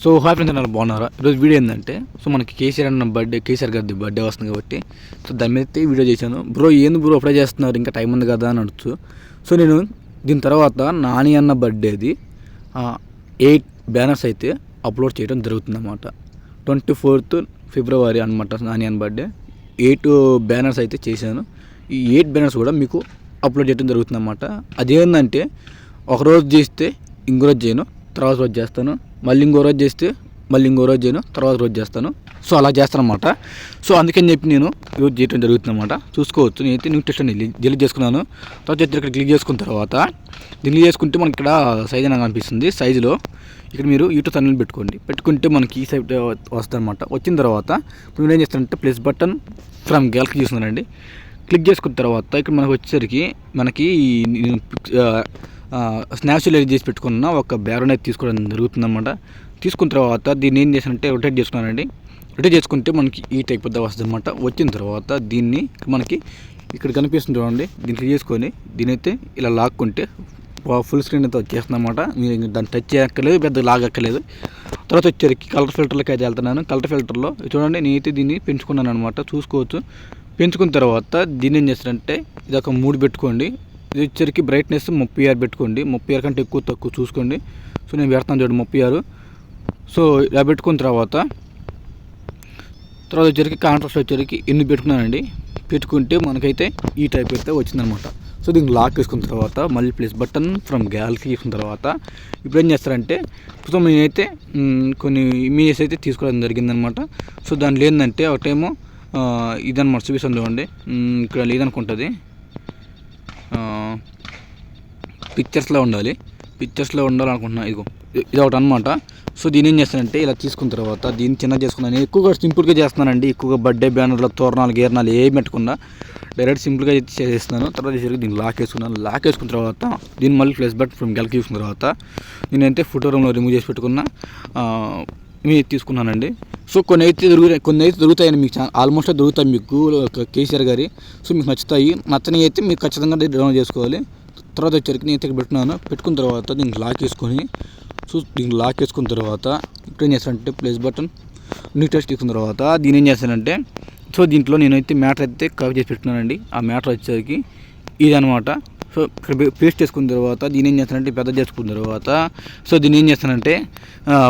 So hi friends అన్నారు బాగున్నారా? ఈరోజు వీడియో ఏంటంటే సో మనకి కేసీఆర్ అన్న బర్త్డే కేసీఆర్ గారి బర్త్డే వస్తుంది కాబట్టి సో దాని మీద వీడియో చేశాను. బ్రో ఏంది బ్రో అప్లై చేస్తున్నారు? ఇంకా టైం ఉంది కదా అని అడుగుతూ. సో నేను దీని తర్వాత నాని అన్న బర్త్డేది ఎయిట్ బ్యానర్స్ అయితే అప్లోడ్ చేయడం జరుగుతుంది అన్నమాట ట్వంటీ ఫోర్త్ ఫిబ్రవరి అనమాట నాని అన్న బర్త్డే ఎయిట్ బ్యానర్స్ అయితే చేశాను. ఈ ఎయిట్ బ్యానర్స్ కూడా మీకు అప్లోడ్ చేయడం జరుగుతుంది అన్నమాట అదేంటంటే ఒకరోజు చేస్తే ఇంకో రోజు చేయను తర్వాత రోజు చేస్తాను. మళ్ళీ ఇంకో రోజు చేస్తే మళ్ళీ ఇంకో రోజు చేయను తర్వాత రోజు చేస్తాను. సో అలా చేస్తాను అనమాట సో అందుకని చెప్పి నేను యూజ్ చేయడం జరుగుతుంది అనమాట చూసుకోవచ్చు నేనైతే న్యూ టెస్ట్ డిలీట్ చేసుకున్నాను. తర్వాత ఇక్కడ క్లిక్ చేసుకున్న తర్వాత డిలీట్ చేసుకుంటే మనకి ఇక్కడ సైజ్ అని కనిపిస్తుంది సైజులో ఇక్కడ మీరు యూట్యూబ్ ఛానల్ పెట్టుకోండి. పెట్టుకుంటే మనకి ఈ సైట్ వస్తుంది అనమాట వచ్చిన తర్వాత ఇప్పుడు మీరు ఏం చేస్తారంటే ప్లస్ బటన్ ఫ్రమ్ గ్యాలరీ చూస్తున్నారండి క్లిక్ చేసుకున్న తర్వాత ఇక్కడ మనకు వచ్చేసరికి మనకి నేను స్నాప్స్లో చేసి పెట్టుకున్న ఒక బ్యారన్ అయితే తీసుకోవడం జరుగుతుందన్నమాట. తీసుకున్న తర్వాత దీన్ని ఏం చేశానంటే రొటేట్ చేసుకున్నానండి. రొటేట్ చేసుకుంటే మనకి ఈ టైప్ పెద్ద వస్తుంది అనమాట వచ్చిన తర్వాత దీన్ని మనకి ఇక్కడ కనిపిస్తుంది చూడండి. దీన్ని క్లిక్ చేసుకొని దీని అయితే ఇలా లాక్కుంటే ఫుల్ స్క్రీన్ అయితే వచ్చేస్తుంది అనమాట మీరు దాన్ని టచ్ చేయక్కర్లేదు పెద్ద లాగక్కర్లేదు. తర్వాత వచ్చేసరికి కలర్ ఫిల్టర్లకి అయితే వెళ్తున్నాను. కలర్ ఫిల్టర్లో చూడండి నేనైతే దీన్ని పెంచుకున్నాను అనమాట చూసుకోవచ్చు. పెంచుకున్న తర్వాత దీన్ని ఏం చేస్తారంటే ఇది ఒక మూడు పెట్టుకోండి. ఇది వచ్చరికి బ్రైట్నెస్ ముప్పై ఆరు పెట్టుకోండి. ముప్పై ఆరు కంటే ఎక్కువ తక్కువ చూసుకోండి. సో నేను పెడతాను చూడండి ముప్పై ఆరు. సో ఇలా పెట్టుకున్న తర్వాత తర్వాత వచ్చరికి కాంట్రాస్ట్ వచ్చరికి ఎన్ని పెట్టుకున్నానండి? పెట్టుకుంటే మనకైతే ఈ టైప్ అయితే వచ్చిందనమాట సో దీనికి లాక్ వేసుకున్న తర్వాత మళ్ళీ ప్లేస్ బటన్ ఫ్రమ్ గ్యాలరీ వేసుకున్న తర్వాత ఇప్పుడు ఏం చేస్తారంటే సో నేనైతే కొన్ని ఇమేజెస్ అయితే తీసుకోవడం జరిగిందనమాట సో దాంట్లో ఏంటంటే ఒకటేమో ఆ, ఇదన్నమాట చూపిస్తాను చూడండి. ఇక్కడ లేదనుకుంటుంది. పిక్చర్స్లో ఉండాలి. పిక్చర్స్లో ఉండాలనుకుంటున్నాను ఇదిగో ఇది ఒకటి అనమాట సో దీని ఏం చేస్తానంటే ఇలా తీసుకున్న తర్వాత దీన్ని చిన్న చేసుకున్నాను నేను ఎక్కువగా సింపుల్గా చేస్తున్నానండి. ఎక్కువగా బర్త్డే బ్యానర్లు తోరణాలు గీరణాలు ఏం పెట్టకుండా డైరెక్ట్ సింపుల్గా అయితే చేసేస్తున్నాను తర్వాత చేసరికి దీన్ని లాక్ వేసుకున్నాను. లాక్ వేసుకున్న తర్వాత దీన్ని మళ్ళీ ప్లస్ బట్ ఫ్రమ్ గెలకి తీసుకున్న తర్వాత నేనైతే ఫోటో రూమ్లో రిమూవ్ చేసి పెట్టుకున్న. మీ తీసుకున్నానండి. సో కొన్ని అయితే దొరుకుతాయి కొన్ని అయితే దొరుకుతాయండి మీకు. ఆల్మోస్ట్ దొరుకుతాయి మీకు ఒక కేసీఆర్ గారి. సో మీకు నచ్చుతాయి. నచ్చని అయితే మీరు ఖచ్చితంగా డౌన్లోడ్ చేసుకోవాలి. తర్వాత వచ్చరికి నేను ఇక్కడ పెట్టినాను పెట్టుకున్న తర్వాత దీనికి లాక్ వేసుకొని సో దీనికి లాక్ వేసుకున్న తర్వాత ఇప్పుడు ఏం చేస్తానంటే ప్లేస్ బటన్ నీట్ టెస్ట్ తీసుకున్న తర్వాత దీని ఏం చేస్తానంటే సో దీంట్లో నేనైతే మ్యాటర్ అయితే కవర్ చేసి పెట్టుకున్నానండి. ఆ మ్యాటర్ వచ్చేసరికి ఇది అనమాట సో ఇక్కడ పేస్ట్ చేసుకున్న తర్వాత దీని ఏం చేస్తానంటే పెద్ద చేసుకున్న తర్వాత సో దీన్ని ఏం చేస్తానంటే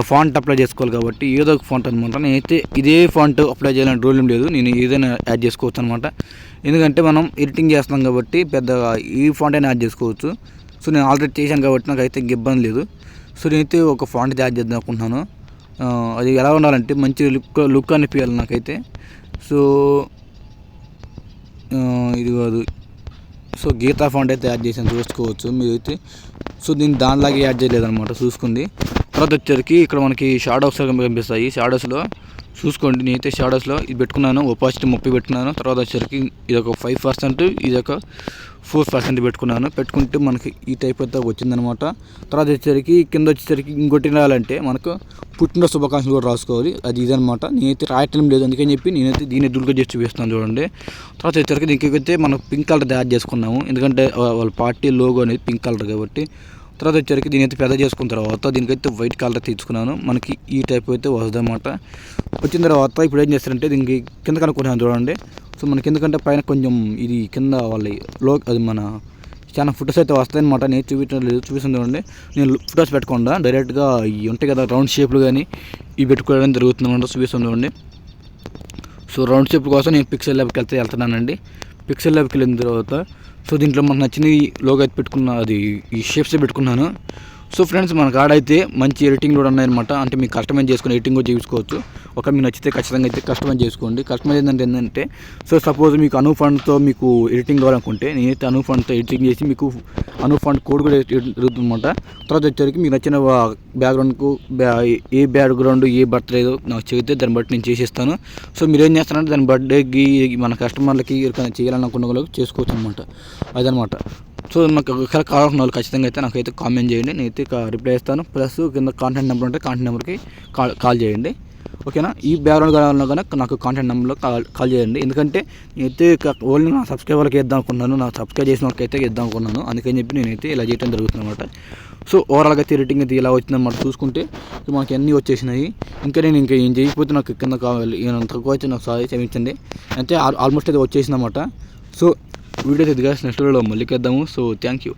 ఫాంట్ అప్లై చేసుకోవాలి కాబట్టి ఏదో ఒక ఫాంట్ అనమాట నేనైతే ఇదే ఫాంట్ అప్లై చేయాలని రూల్ ఏం లేదు. నేను ఏదైనా యాడ్ చేసుకోవచ్చు అనమాట ఎందుకంటే మనం ఎడిటింగ్ చేస్తున్నాం కాబట్టి పెద్దగా ఈ ఫాంట్ అయినా యాడ్ చేసుకోవచ్చు. సో నేను ఆల్రెడీ చేశాను కాబట్టి నాకు అయితే ఇబ్బంది లేదు. సో నేనైతే ఒక ఫాంట్ యాడ్ చేద్దాం అనుకుంటున్నాను. అది ఎలా ఉండాలంటే మంచి లుక్ లుక్ అనిపించాలి నాకైతే. సో ఇది కాదు. సో గీతా ఫాంట్ అయితే యాడ్ చేసాను చూసుకోవచ్చు మీరు అయితే. సో దీన్ని దానిలాగే యాడ్ చేయలేదనమాట చూసుకుంది. తర్వాత వచ్చేసరికి ఇక్కడ మనకి షాడోస్ కనిపిస్తాయి. షాడోస్లో చూసుకోండి నేనైతే షాడోస్లో ఇది పెట్టుకున్నాను ఒపాసిటీ ముప్పై పెట్టుకున్నాను. తర్వాత వచ్చేసరికి ఇది ఒక ఫైవ్ పర్సెంట్ ఇది ఒక ఫోర్ పర్సెంట్ పెట్టుకున్నాను. పెట్టుకుంటే మనకి ఈ టైప్ అయితే వచ్చిందనమాట. తర్వాత వచ్చేసరికి కింద వచ్చేసరికి ఇంకోటి రాయాలంటే మనకు పుట్టిన శుభాకాంక్షలు కూడా రాసుకోవాలి. అది ఇదనమాట. నేనైతే రాయటం లేదు. అందుకని చెప్పి నేనైతే దీన్ని దుర్గా చేసి చూపిస్తాను చూడండి. తర్వాత వచ్చేసరికి దీనికి అయితే మనం పింక్ కలర్ యాడ్ చేసుకున్నాము. ఎందుకంటే వాళ్ళ పార్టీ లోగో అనేది పింక్ కలర్ కాబట్టి. తర్వాత వచ్చేసరికి దీని అయితే పెద్ద చేసుకున్న తర్వాత దీనికైతే వైట్ కలర్ తీసుకున్నాను. మనకి ఈ టైప్ అయితే వస్తుందన్నమాట వచ్చిన తర్వాత ఇప్పుడు ఏం చేస్తారంటే దీనికి కింద కనుక్కున్నాను చూడండి. సో మనకి ఎందుకంటే పైన కొంచెం ఇది కింద వాళ్ళ లో అది మన చాలా ఫొటోస్ అయితే వస్తాయి అనమాట నేను చూపించడం లేదు చూపిస్తుంది చూడండి. నేను ఫొటోస్ పెట్టకుండా డైరెక్ట్గా ఇవి ఉంటాయి కదా రౌండ్ షేప్లు కానీ ఇవి పెట్టుకోవడం జరుగుతుంది అనమాట చూపిస్తుంది చూడండి. సో రౌండ్ షేప్ కోసం నేను పిక్సెల్ ల్యాబ్కి వెళ్తే వెళ్తున్నానండి. పిక్సెల్ ల్యాబ్కి వెళ్ళిన తర్వాత సో దీంట్లో మనకు నచ్చిన లోగో అయితే పెట్టుకున్న అది ఈ షేప్స్ పెట్టుకున్నాను. సో ఫ్రెండ్స్ మన కాడ అయితే మంచి ఎడిటింగ్ కూడా ఉన్నాయన్నమాట అంటే మీకు కస్టమైజ్ చేసుకుని ఎడిటింగ్ కూడా చేసుకోవచ్చు. ఒక మీకు నచ్చితే ఖచ్చితంగా అయితే కస్టమైజ్ చేసుకోండి. కస్టమైజ్ ఏంటంటే ఏంటంటే సో సపోజ్ మీకు అను ఫండ్తో మీకు ఎడిటింగ్ కావాలనుకుంటే నేనైతే అను ఫండ్తో ఎడిటింగ్ చేసి మీకు అను ఫండ్ కోడ్ కూడా జరుగుతుందన్నమాట తర్వాత వచ్చేసరికి మీకు నచ్చిన బ్యాక్గ్రౌండ్కు బ్యా ఏ బ్యాక్గ్రౌండ్ ఏ బర్త్డే నాకు చెబితే దాన్ని బట్టి నేను చేసేస్తాను. సో మీరు ఏం చేస్తారంటే దాని బర్త్డేకి మన కస్టమర్లకి ఎవరికైనా చేయాలనుకున్న వాళ్ళకి చేసుకోవచ్చు అనమాట అదనమాట సో మాకు ఒకవేళ కావాలన్న వాళ్ళు ఖచ్చితంగా అయితే నాకైతే కామెంట్ చేయండి. నేనైతే రిప్లై ఇస్తాను ప్లస్ కింద కాంటాక్ట్ నెంబర్ ఉంటే కాంటాక్ట్ నెంబర్కి కాల్ కాల్ చేయండి. ఓకేనా ఈ బ్యాక్గ్రౌండ్ కావాలన్నా కనుక నాకు కాంటాక్ట్ నెంబర్లో కాల్ కాల్ చేయండి. ఎందుకంటే నేనైతే ఓన్లీ నా సబ్స్క్రైబర్కి ఇద్దాం అనుకున్నాను. నా సబ్స్క్రైబ్ చేసిన వాళ్ళకైతే ఇద్దాం అనుకున్నాను. అందుకని చెప్పి నేనైతే ఇలా చేయడం జరుగుతుంది అనమాట సో ఓవరాల్గా అయితే రేటింగ్ అయితే ఇలా వచ్చిందన్నమాట చూసుకుంటే మాకు మనకి అన్నీ వచ్చేసినాయి. ఇంకా నేను ఇంకా ఏం చేయకపోతే నాకు కింద కావాలి. ఏమైనా తక్కువ అయితే నాకు సారీ క్షమించండి. అంటే ఆల్మోస్ట్ అయితే వచ్చేసిందన్నమాట. సో వీడియో అయితే నెక్స్ట్ వీడియోలో మళ్ళీ కద్దాము సో థ్యాంక్ యూ